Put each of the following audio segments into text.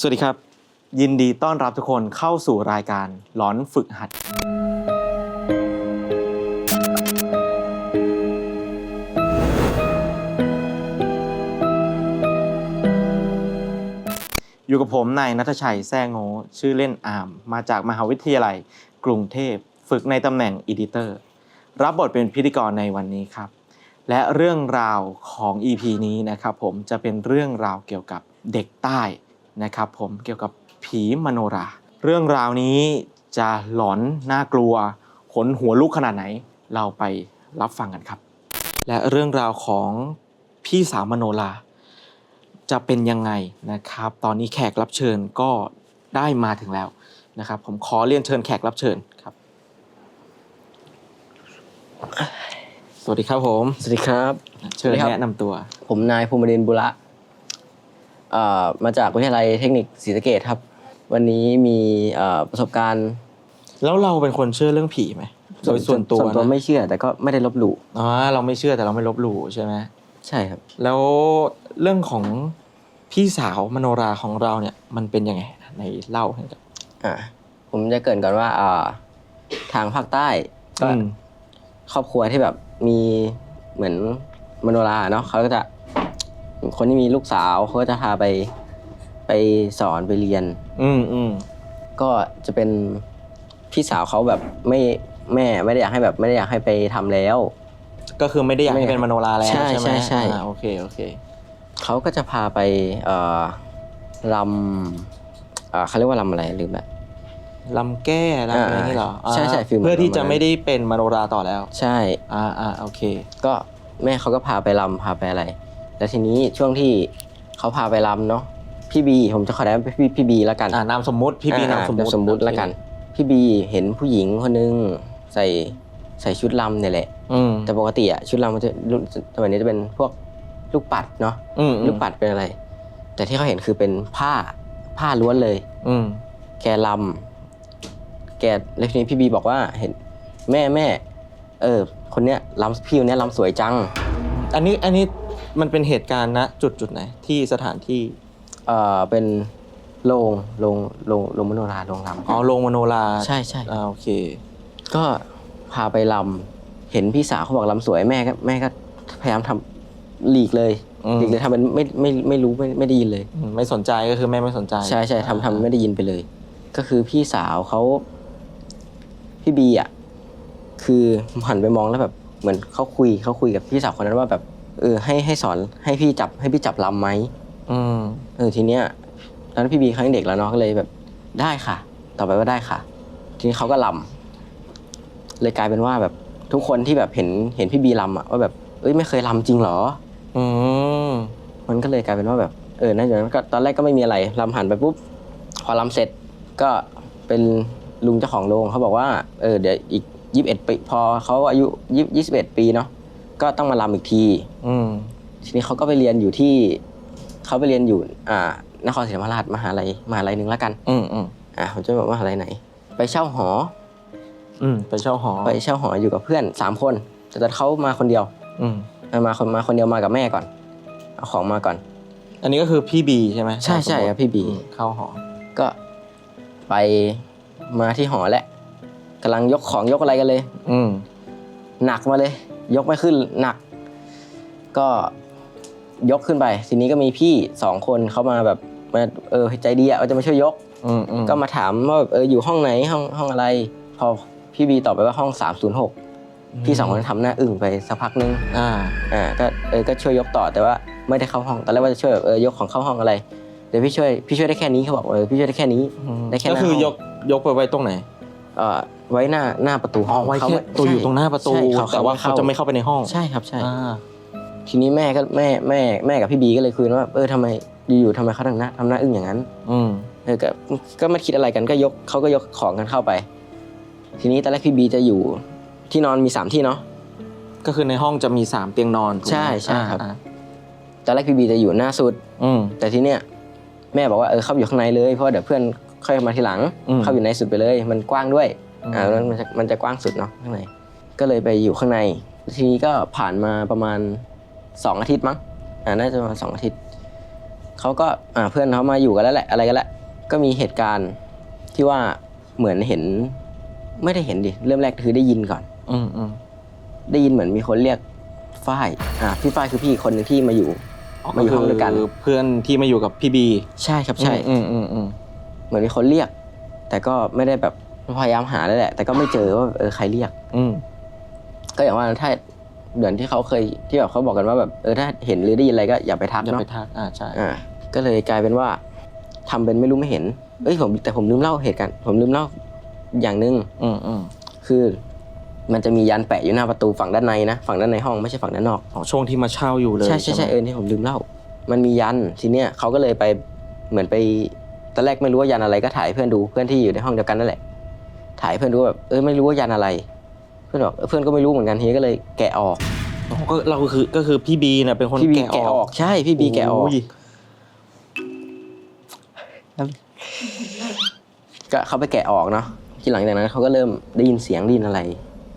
สวัสดีครับ ยินดีต้อนรับทุกคนเข้าสู่รายการหลอนฝึกหัด อยู่กับผมนายนัทชัยแซ่โงชื่อเล่นอามมาจากมหาวิทยาลัยกรุงเทพ ฝึกในตำแหน่งอีดิเตอร์ รับบทเป็นพิธีกรในวันนี้ครับ และเรื่องราวของ EP นี้นะครับผมจะเป็นเรื่องราวเกี่ยวกับเด็กใต้ นะครับผมเกี่ยวกับผีมโนรา เรื่องราวนี้จะหลอนน่ากลัว ขนหัวลุกขนาดไหน เราไปรับฟังกันครับ และเรื่องราวของพี่สาวมโนราจะเป็นยังไงนะครับ ตอนนี้แขกรับเชิญก็ได้มาถึงแล้วนะครับ ผมขอเรียนเชิญแขกรับเชิญครับ สวัสดีครับผม สวัสดีครับ เชิญสวัสดีครับ แนะนำตัว ผมนายภูมิเดนบุระเอ่อ มาจากวิทยาลัยเทคนิคศรีสะเกดครับ วันนี้มีเอ่อประสบการณ์ แล้วเราเป็นคนเชื่อเรื่องผีไหมโดยส่วนตัวส่วนตัวนะไม่เชื่อแต่ก็ไม่ได้ลบหลู่อ๋อเราไม่เชื่อแต่เราไม่ลบหลู่ใช่ไหมใช่ครับ แล้วเรื่องของพี่สาวมโนราของเราเนี่ยมันเป็นยังไงในเล่าให้กับอ่าผมจะเกรินก่อนว่าอ่าทางภาคใต้ก็อืมครอบครัวที่แบบมีเหมือนมโนราเนาะเขาก็จะ คนที่มีลูกสาวเขาก็จะพาไปไปสอนไปเรียน อืมอืมก็จะเป็นพี่สาวเขาแบบไม่แม่ไม่ได้อยากให้แบบไม่ได้อยากให้ไปทำแล้ว ก็คือไม่ได้อยากให้ไม่เป็นมโนราแล้วใช่ใช่ไหมใช่ใช่ อ่าโอเคโอเค เขาก็จะพาไปเอ่อลำเอ่อเขาเรียกว่าลำอะไรลืมละลำแก้ลำอะไรนี่เหรออ่าใช่ใช่อ่าฟิลเหมือนเพื่อที่จะประมาณนั้น ไม่ได้เป็นมโนราต่อแล้ว ใช่ อ่าอ่าโอเค ก็แม่เขาก็พาไปลำพาไปอะไร แล้วทีนี้ช่วงที่เขาพาไปลำเนาะพี่บีผมจะขอได้พี่พี่บีแล้วกันอ่านามสมมุติพี่บีอ่นามสมมุติสมมุติแล้วกัน พี่บีเห็นผู้หญิงคนนึงใส่ใส่ชุดลำเนี่ยแหละอืมแต่ปกติอะชุดลำมันจะรุ่นสมัยนี้จะเป็นพวกลูกปัดเนาะอืมอืมลูกปัดเป็นอะไร แต่ที่เขาเห็นคือเป็นผ้าผ้าล้วนเลย อืมแกลำแกแล้วทีนี้พี่บีบอกว่าเห็น แม่แม่ เออ คนเนี้ยลำพี่คนเนี้ยลำสวยจัง อันนี้อันนี้ มันเป็นเหตุการณ์ณจุดจุดไหนที่สถานที่เออเป็นโรงโรงโรงโรงมโนราโรงลำอ๋อโรงมโนราใช่ใช่อ่าโอเค ก็พาไปลำเห็นพี่สาวเขาบอกลำสวยแม่ก็แม่ก็พยายามทำหลีกเลยอืม หลีกเลยทำเป็นไม่ไม่ไม่รู้ไม่ไม่ได้ยินเลย อืมไม่สนใจก็คือแม่ไม่สนใจใช่ใช่ทำทำไม่ได้ยินไปเลย ก็คือพี่สาวเขาพี่บีอะคือหันไปมองแล้วแบบเหมือนเขาคุยเขาคุยกับพี่สาวคนนั้นว่าแบบ เออให้ให้สอนให้พี่จับให้พี่จับลำไหมอืมเออทีเนี้ยตอนนั้นพี่บีเขายังเด็กแล้วเนาะก็เลยแบบได้ค่ะ ต่อไปว่าได้ค่ะ ทีนี้เขาก็ลำเลยกลายเป็นว่าแบบทุกคนที่แบบเห็นเห็นพี่บีลำอะว่าแบบเอ้ยไม่เคยลำจริงเหรอ อืมมันก็เลยกลายเป็นว่าแบบเออนั่นอย่างนั้นก็ตอนแรกก็ไม่มีอะไรลำหันไปปุ๊บพอลำเสร็จก็เป็นลุงเจ้าของโรงเขาบอกว่าเออเดี๋ยวอีกยี่สิบเอ็ดปีพอเขาอายุยี่สิบเอ็ดปีเนาะ ก็ต้องมาลำอีกทีอืมทีนี้เขาก็ไปเรียนอยู่ที่เขาไปเรียนอยู่ อ่านครศรีธรรมราชมหาลัยมหาลัยหนึ่งแล้วกัน อืมอืมอ่าผมจะบอกว่ามหาลัยไหน ไปเช่าหอ อืมไปเช่าหอไปเช่าหออยู่กับเพื่อนสามคน แต่ตอนเขามาคนเดียว อืมอะมาคนมาคนเดียวมากับแม่ก่อนเอาของมาก่อน อันนี้ก็คือพี่บีใช่ไหมใช่ใช่ครับพี่บีอืมเข้าหอ ก็ไปมาที่หอแหละกำลังยกของยกอะไรกันเลย อืมหนักมาเลย ยกไม่ขึ้นหนัก ก็ยกขึ้นไป ทีนี้ก็มีพี่สองคนเขามาแบบมาเออใจดีอะว่าจะมาช่วยยก อืมอืมก็มาถามว่าแบบเอออยู่ห้องไหนห้องห้องอะไร พอพี่บีตอบไปว่าห้อง 306 พี่สองคนนทำหน้าอึ้งไปสักพักนึงอ่าอ่าก็เออก็ช่วยยกต่อแต่ว่าไม่ได้เข้าห้องตอนแรกว่าจะช่วยแบบเออยกของเข้าห้องอะไรเดี๋ยวพี่ช่วยพี่ช่วยได้แค่นี้เขาบอกเออพี่ช่วยได้แค่นี้ได้แค่หก็น้าคือห้องยกยกไปไว้ตรงไหน เอ่อ ไว้หน้าหน้าประตูห้อ๋อองไว้เขาแค่ไม่ตัวอยู่ใช่ตรงหน้าประตู ใช่เขาแต่ว่าเขาจะไม่เข้าไปในห้องใช่ครับใช่ อ่าทีนี้แม่ก็แม่แม่แม่กับพี่บีก็เลยคุยกันว่าเออทำไมอยู่ๆทำไมเขาถึงหน้าทำหน้าอึ้งอย่างนั้น อืมเออก็ก็ไม่คิดอะไรกันก็ยกเขาก็ยกของกันเข้าไป ทีนี้ตอนแรกพี่บีจะอยู่ที่นอนมีสามที่เนาะ ก็คือในห้องจะมีสามเตียงนอนถูกไหมใช่ใช่ครับ อ่าตอนแรกพี่บีจะอยู่หน้าสุด อืม แต่ทีเนี้ยแม่บอกว่าเออเข้าไปอยู่ข้างในเลยเพราะว่าเดี๋ยวเพื่อนค่อยมาทีหลังอืม เข้าอยู่ในสุดไปเลย มันกว้างด้วย อืมอ่ามันมันจะมันจะกว้างสุดเนาะข้างในก็เลยไปอยู่ข้างใน ทีนี้ก็ผ่านมาประมาณสองอาทิตย์มั้งอ่าน่าจะประมาณสองอาทิตย์เขาก็อ่าเพื่อนเขามาอยู่กันแล้วแหละอะไรกันแล้วก็มีเหตุการณ์ที่ว่าเหมือนเห็น ไม่ได้เห็นดิเริ่มแรกคือได้ยินก่อน อืมอืมได้ยินเหมือนมีคนเรียกฝ้ายอ่าพี่ฝ้ายคือพี่คนหนึ่งที่มาอยู่ มาอยู่ห้องด้วยกัน คือเพื่อนที่มาอยู่กับพี่บี ใช่ครับใช่ อืมอืมอืมเหมือนมีคนเรียก แต่ก็ไม่ได้แบบ พยายามหาแล้วแหละ แต่ก็ไม่เจอว่าเออใครเรียก อืมก็อย่างว่าถ้าเหมือนที่เขาเคยที่แบบเขาบอกกันว่าแบบเออถ้าเห็นหรือได้ยินอะไรก็อย่าไปทักอย่าเนาะไปทักอ่าใช่อ่าก็เลยกลายเป็นว่าทำเป็นไม่รู้ไม่เห็นเอ้ยผมแต่ผมลืมเล่าเหตุการณ์ผมลืมเล่าอย่างหนึ่งอืมอืมคือ มันจะมียันแปะอยู่หน้าประตูฝั่งด้านในนะฝั่งด้านในห้องไม่ใช่ฝั่งด้านนอก ของช่วงที่มาเช่าอยู่เลยใช่ใช่ใช่ไหมเออที่ผมลืมเล่า มันมียันทีเนี้ยเขาก็เลยไปเหมือนไปตอนแรกไม่รู้ว่ายันอะไรก็ถ่ายเพื่อนดูเพื่อนที่อยู่ในห้องเดียวกันนั่นแหละ ถ่ายเพื่อนดูแบบเออไม่รู้ว่ายันอะไร เพื่อนบอกเออเพื่อนก็ไม่รู้เหมือนกันทีนี้ก็เลยแกะออกอ๋อก็เราคือก็คือพี่บีเนี่ยเป็นคนพี่บีแกะแกะออออกกใช่พี่บีแกะออกโยก็เขาไปแกะออกเนาะทีหลังจากนั้นเขาก็เริ่มได้ยินเสียงได้ยินอะไร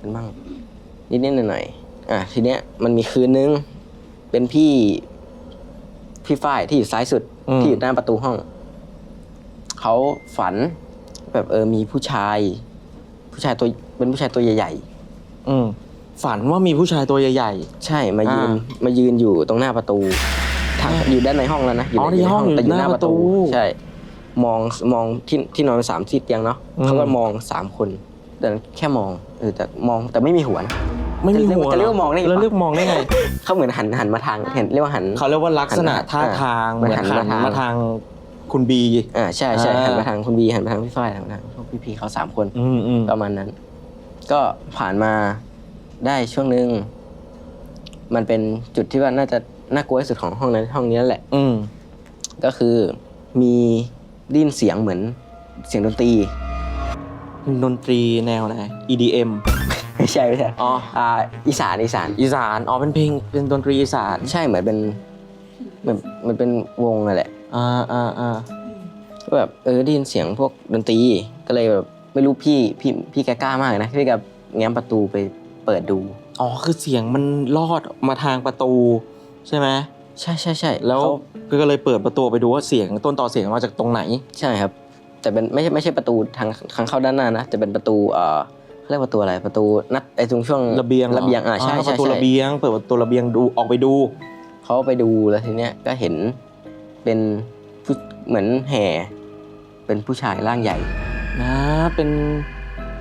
กันบ้างนิดๆหน่อยๆอะทีเนี้ยมันมีคืนนึงเป็นพี่พี่ฝ้ายที่อยู่ซ้ายสุดมที่อยู่หน้าประตูห้องเขาฝันแบบเออมีผู้ชาย ผู้ชายตัวเป็นผู้ชายตัวใหญ่ อืมฝันว่ามีผู้ชายตัวใหญ่ ๆ ใช่มายืนอ่มายืนอยู่ตรงหน้าประตูทางอ่าอยู่ด้านในห้องแล้วนะอ๋อในห้องอยู่แต่อยู่หหน้าน้าปประระตูตูใช่ มองมองที่ที่นอนสามที่เตียงเนาะอืม เขาก็มองสามคนแต่แค่มองเออแต่มองแต่ไม่มีหัวนะๆไม่มีหัวจะเรียกว่ามองได้ไง แล้วเรียกมองได้ไง เขาเหมือนหันหันมาทางเห็นเรียกว่าหัน เขาเรียกว่าลักษณะหันท่าทางอ่าเหมือนหันหันมาทาง มาทางคุณบี อ่าใช่ใช่อ่า หันมาทางคุณบีหันมาทางพี่ฝ้ายหันมาทาง พวกพี่ๆเขาสามคนอืมอืมประมาณนั้น ก็ผ่านมาได้ช่วงหนึ่งมันเป็นจุดที่ว่าน่าจะน่ากลัวที่สุดของห้องนั้นห้องนี้นั่นแหละ อืมก็คือมีไดยินเสียงเหมือนเสียงดนตรี ดนตรีแนวไหน EDM ไม่ใช่ไม่ใช่อ๋ออ่าอีสานอีสาน อีสานอ๋อเป็นเพลงเป็นดนตรีอีสานใช่เหมือนเป็นเหมือนมันเป็นวงนั่นแหละอ่าอ่าอ่าก็แบบเออได้ยินเสียงพวกดนตรี ก็เลยแบบไม่รู้พี่พี่พี่แกกล้ามากนะพี่แกแง้มประตูไปเปิดดู อ๋อคือเสียงมันลอดมาทางประตูใช่ไหมใช่ใช่ใช่แล้วเขาก็เลยเปิดประตูไปดูว่าเสียงต้นต่อเสียงมาจากตรงไหน ใช่ครับ แต่เป็นไม่ใช่ไม่ใช่ประตูทางทางเข้าด้านหน้านะแต่เป็นประตูเอ่อเขาเรียกประตูอะไรประตูนัดไอ้ตรงช่วงระเบียงหระเบียงอ่าใช่ปใช่ระตูใช่ระเบียง เปิดประตูระเบียงดูออกไปดูเขาไปดูแล้วทีเนี้ยก็เห็นเป็นผู้เหมือนแห่เป็นผู้ชายร่างใหญ่ นะเป็น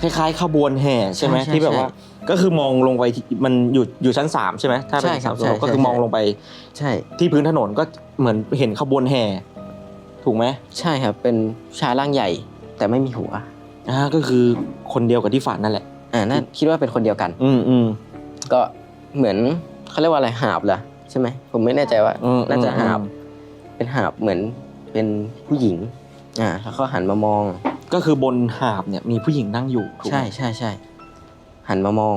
คล้ายๆขบวนแห่ใช่ไหมใช่ใช่ที่แบบใช่ว่า ก็คือมองลงไปที่มันอยู่อยู่ชั้นสามใช่ไหมถ้าเป็นใช่ครับสามใช่ก็คือใช่ มองลงไปใช่ที่พื้นถนนก็เหมือนเห็นขบวนแห่ ถูกไหมใช่ครับเป็นผู้ชายร่างใหญ่ แต่ไม่มีหัวอ่าก็คือคนเดียวกับที่ฝันนั่นแหละ อ่าน่าคิดว่าเป็นคนเดียวกัน อืมอืม ก็เหมือนเขาเรียกว่าอะไรหาบเหรอใช่ไหมผมไม่แน่ใจว่าอืมน่าจะอืมหาบเป็นหาบเหมือนเป็นผู้หญิงอ่าแล้วก็หันมามอง ก็คือบนหาบเนี่ยมีผู้หญิงนั่งอยู่ถูกไหมใช่ใช่ใช่หันมามอง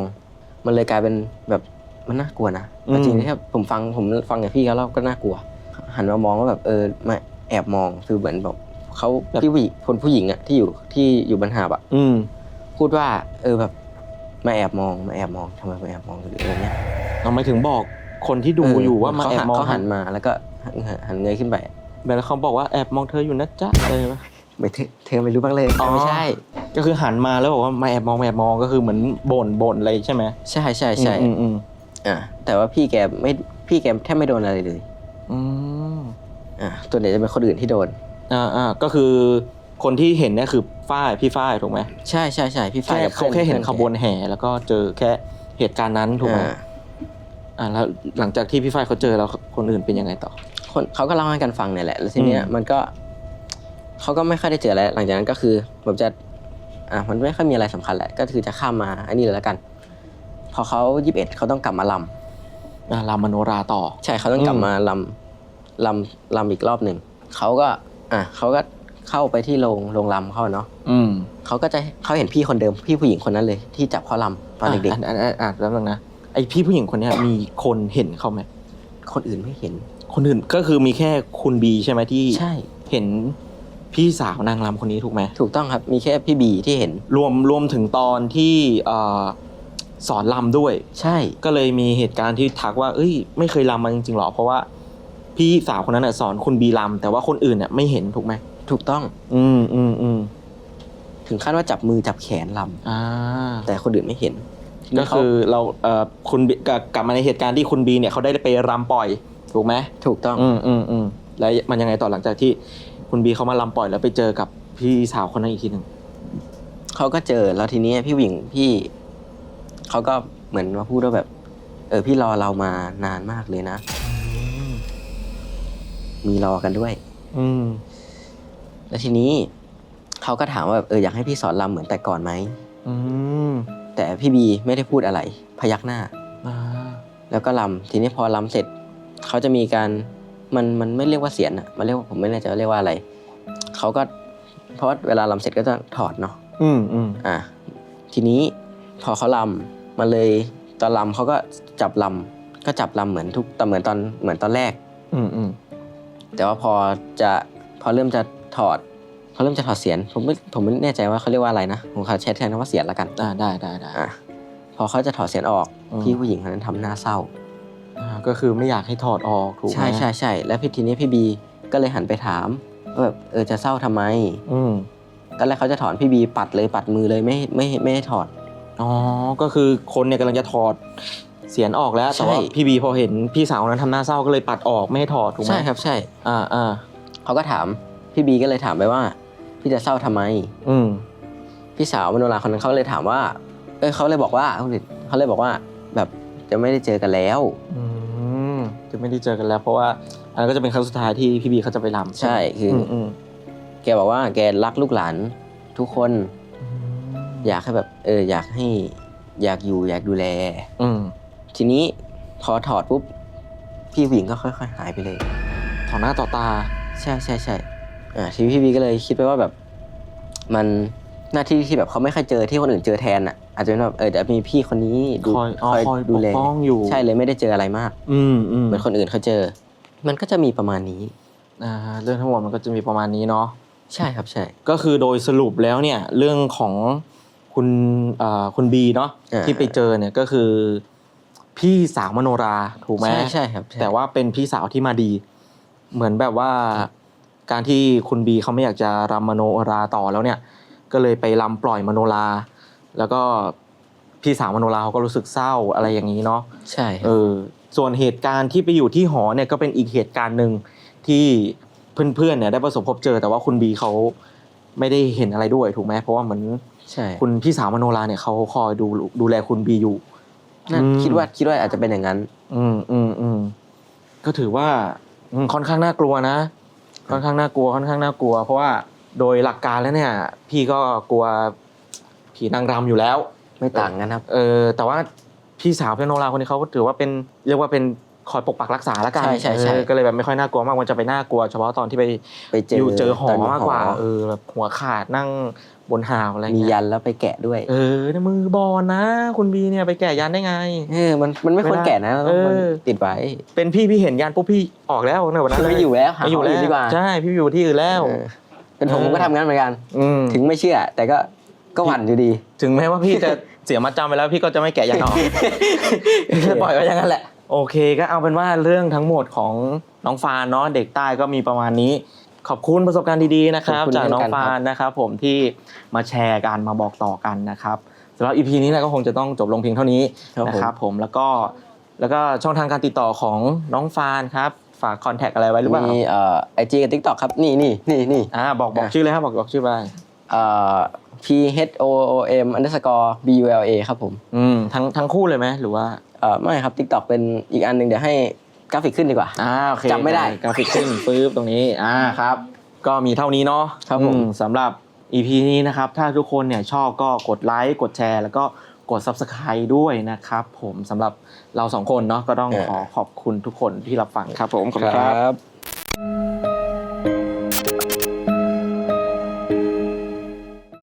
มันเลยกลายเป็นแบบมันน่ากลัวนะแต่จริงๆที่ผมฟังผมฟังจากพี่เขาเล่าก็น่ากลัว หันมามองว่าแบบเออมาแอบมองคือเหมือนแบบเขาพี่ผู้หญิงคนผู้หญิงอะที่อยู่ที่อยู่บนหาบอะอืมพูดว่า เออแบบมาแอบมองมาแอบมองทำไมมาแอบมองหรืออะไรเงี้ยเราไม่ถึงบอกคนที่ดูอยู่ว่ามาเขแอบมองเขาหันมาแล้วก็หันหันเงยขึ้นไปแล้วเขาบอกว่าแอบมองเธออยู่นะจ๊ะอะไรวะ ไม่เธอเธอไม่รู้บ้างเลยอ๋อ ไม่ใช่ ก็คือหันมาแล้วบอกว่ามาแอบมองมาแอบมองก็คือเหมือนบ่นบ่นอะไรใช่ไหมใช่ใช่ใช่อืมอืมอ่าแต่ว่าพี่แกไม่พี่แกแทบไม่โดนอะไรเลยอืมอ่าตัวไหนจะเป็นคนอื่นที่โดน อ่าอ่าก็คือคนที่เห็นเนี่ยคือฝ้ายพี่ฝ้ายถูกไหมใช่ใช่ใช่พี่แค่ฝ่ายกับเขาแค่เห็นขบวนพื่อแห่ แล้วก็เจอแค่เหตุการณ์นั้นถูกไหมอ่าอ่าแล้วหลังจากที่พี่ฝ้ายเขาเจอแล้วคนอื่นเป็นยังไงต่อ คนเขาก็เล่าให้กันฟังเนี่ยแหละ แล้วทีเนี้ยอืม มันก็ เขาก็ไม่ค่อยได้เจออะไรหลังจากนั้นก็คือผมจะอ่ามันไม่ค่อยมีอะไรสำคัญแหละก็คือจะข้ามมาอันนี้เลยแล้วกัน พอเขายี่สิบเอ็ดเขาต้องกลับมาลอ่ารามโนราต่อำใช่เขาต้องกลับอืมมาลำลำลำอีกรอบหนึ่งเขาก็ อะเขาก็เข้าไปที่โรงโรงลำเขาอะเนาะอืมเขาก็จะเขาเห็นพี่คนเดิมพี่ผู้หญิงคนนั้นเลย ที่จับเขาลำตอนเด็กอะอะอะอะแล้วนึงนะไอพี่ผู้หญิงคนเนี้ยมีคนเห็นเขาไหมๆคนอื่นไม่เห็น คนอื่นก็คือมีแค่คุณบีใช่ไหมที่ใช่เห็น พี่สาวนางรำคนนี้ถูกไหมถูกต้องครับ มีแค่พี่บีที่เห็น รวมรวมถึงตอนที่เอ่อสอนรำด้วย ใช่ ก็เลยมีเหตุการณ์ที่ทักว่า เอ้ย ไม่เคยรำมาจริงๆหรอ เพราะว่า พี่สาวคนนั้นน่ะสอนคุณบีลำแต่ว่าคนอื่นเนี่ยไม่เห็นถูกไหมถูกต้อง อืมอืมอืมถึงขั้นว่าจับมือจับแขนลอ่าำแต่คนอื่นไม่เห็นก็คือเราเอ่อคุณบีกลับกลับมาในเหตุการณ์ที่คุณบีเนี่ยเขาได้ไปรำปล่อยถูกไหมถูกต้อง อืมอืมอืมแล้วมันยังไงต่อหลังจากที่ คุณบีเขามาลำปล่อยแล้วไปเจอกับพี่สาวคนนั้นอีกทีหนึ่งเขาก็เจอแล้วทีนี้พี่หวิงพี่เขาก็เหมือนมาพูดว่าแบบ เออพี่รอเรามานานมากเลยนะ มีรอกันด้วย อืม แล้วทีนี้เขาก็ถามว่าแบบเอออยากให้พี่สอนรำเหมือนแต่ก่อนไหมอืมแต่พี่บีไม่ได้พูดอะไร พยักหน้า อ่า แล้วก็รำทีนี้พอรำเสร็จเขาจะมีการ มันมันไม่เรียกว่าเสียนอะมันเรียกว่าผมไม่แน่ใจว่าเรียกว่าอะไรเขาก็เพราะว่าเวลารำเสร็จก็จะถอดเนาะอืมอืมอะทีนี้พอเขาลำมันเลยตอนลำเขาก็จับลำก็จับลำเหมือนทุกแต่เหมือนตอนเหมือนตอนแรก อืมอืมแต่ว่าพอจะพอเริ่มจะถอดพอเริ่มจะถอดเสียนผมไม่ผมไม่แน่ใจว่าเขาเรียกว่าอะไรนะผมขอแชทแทนคำว่าเสียนละกันอ่าได้ได้ได้อะพอเขาจะถอดเสียนออกอืมพี่ผู้หญิงคนนั้นทำหน้าเศร้า อ่าก็คือไม่อยากให้ถอดออกถูกไหมใช่ใช่ใช่แล้วพี่ทีนี้พี่บีก็เลยหันไปถามว่าแบบเออจะเศร้าทำไมอืมตอนแรกเขาจะถอนพี่บีปัดเลยปัดมือเลยไม่ไม่ไม่ให้ถอด อ๋อก็คือคนเนี่ยกำลังจะถอดเสียนออกแล้วแต่ว่าใช่ พี่บีพอเห็นพี่สาวคนนั้นทำหน้าเศร้าก็เลยปัดออกไม่ให้ถอดถูกไหมใช่ครับใช่ อ่าอ่าเขาก็ถามพี่บีก็เลยถามไปว่า พี่จะเศร้าทำไม อืมพี่สาวมโนราคนนั้นเขาเลยถามว่า เออเขาเลยบอกว่าเขาเลยเขาเลยบอกว่าแบบ จะไม่ได้เจอกันแล้ว อืมจะไม่ได้เจอกันแล้ว เพราะว่าอันนั้นก็จะเป็นครั้งสุดท้ายที่พี่บีเขาจะไปรำใช่คืออือมอืมแกบอกว่าแกรักลูกหลานทุกคน อยากให้แบบ เออ อยากให้อยากอยู่อยากดูแล อืมทีนี้พอถอดปุ๊บพี่ผู้หญิงก็ค่อยๆหายไปเลย ต่อหน้าต่อตา ใช่ใช่ใช่อ่าทีนี้พี่บีก็เลยคิดไปว่าแบบ มันหน้าที่ที่แบบเขาไม่เคยเจอที่คนอื่นเจอแทนอะ อาจจะเป็นแบบเออเดี๋ยวมีพี่คนนี้ดูคอยอ๋อคอยดูแลปกป้องอยู่ ใช่เลยไม่ได้เจออะไรมาก อืมอืมเหมือนคนอื่นเขาเจอ มันก็จะมีประมาณนี้ อ่าเรื่องทั้งหมดมันก็จะมีประมาณนี้เนาะใช่ครับใช่ ก็คือโดยสรุปแล้วเนี่ย เรื่องของคุณเอ่อคุณบีเนาะอ่า ที่ไปเจอเนี่ยก็คือ พี่สาวมโนราถูกไหม ใช่ใช่ครับใช่ แต่ว่าเป็นพี่สาวที่มาดี เหมือนแบบว่าการที่คุณบีเขาไม่อยากจะรำมโนราต่อแล้วเนี่ย ก็เลยไปรำปล่อยมโนรา แล้วก็พี่สาวมโนราเขาก็รู้สึกเศร้าอะไรอย่างนี้เนาะใช่คเอรับอส่วนเหตุการณ์ที่ไปอยู่ที่หอเนี่ยก็เป็นอีกเหตุการณ์หนึ่งที่เพื่อนๆเนี่ยได้ประสบพบเจอ แต่ว่าคุณบีเขาไม่ได้เห็นอะไรด้วยถูกไหมเพราะว่าเหมือนใช่คุณพี่สาวมโนราเนี่ยเขาคอยดูดูแลคุณบีอยู่น่าอืมคิดว่าคิดว่าอาจจะเป็นอย่างนั้น อืมอืมอืมก็ถือว่าอืมค่อนข้างน่ากลัวนะ ค่อนข้างน่ากลัวค่อนข้างน่ากลัว เพราะว่าโดยหลักการแล้วเนี่ย พี่ก็กลัว ผีนางรำอยู่แล้ว ไม่ต่างกันครับ เออแต่ว่าพี่สาวพี่โนราคนนี้เขาก็ถือว่าเป็นเรียกว่าเป็นคอยปกปักรักษาล้วกันใช่ใช่ใช่ เออก็เลยแบบไม่ค่อยน่ากลัวมากมันจะไปน่ากลัว เฉพาะตอนที่ไปไปเจออยู่เจอหอตนมากกว่าเออแบบหัวขาดนั่งบนหาวอะไรมีเงี้ยยันแล้วไปแกะด้วย เออในมือบอลนะ คุณบีเนี่ยไปแก่ยันได้ไง เออมันมันไม่ควรแกะนะเราต้องเออ ติดไว้เป็นพี่พี่เห็นยันปุ๊บพี่ออกแล้วในวันนั้นไม่อยู่แล้วหาไม่อยู่แล้วดีกว่าใช่พี่อยู่ที่อื่นแล้วเออเป็นผมผมก็ทำงั้นเหมือนกัน อืม ถึงไม่เชื่อ แต่ก็ ก็หวั่นอยู่ดี ถึงแม้ว่าพี่จะเสียมัดจำไปแล้วพี่ก็จะไม่แกะยันออกจะปล่อยไว้อย่างนั้นแหละ โอเคก็เอาเป็นว่าเรื่องทั้งหมดของน้องฟานเนาะเด็กใต้ก็มีประมาณนี้ ขอบคุณประสบการณ์ดีๆนะครับ ขอบคุณจากน้องเช่นกันฟานนะครับผมที่มาแชร์กันมาบอกต่อกันนะครับสำหรับอีพีนี้เนี่ยก็คงจะต้องจบลงเพียงเท่านี้นะครับผมแล้วก็แล้วก็ช่องทางการติดต่อของน้องฟานครับฝากคอนแทคอะไรไว้หรือเปล่ามีเอ่อไอจีกับทิกตอกครับ นี่นี่นี่นี่อ่าบอกบอกอะชื่อเลยครับบอกบอกชื่อไป เอ่อ P H O O M underscore B U L A ครับผมอืมทั้งทั้งคู่เลยไหมหรือว่าเอ่อไม่ครับ TikTok เป็นอีกอันหนึ่งเดี๋ยวให้กราฟิกขึ้นดีกว่าอ่าโอเคจำไม่ได้กราฟิกขึ้นปึ๊บตรงนี้อ่าครับ ก็มีเท่านี้เนาะครับผมอืสำหรับ EP นี้นะครับ ถ้าทุกคนเนี่ยชอบก็กดไลค์กดแชร์ แล้วก็กด Subscribe ด้วยนะครับ ผมสำหรับเราสองคนเนาะก็ต้องขอขอบคุณทุกคนที่รับฟังครับผมขอบคุณครับบ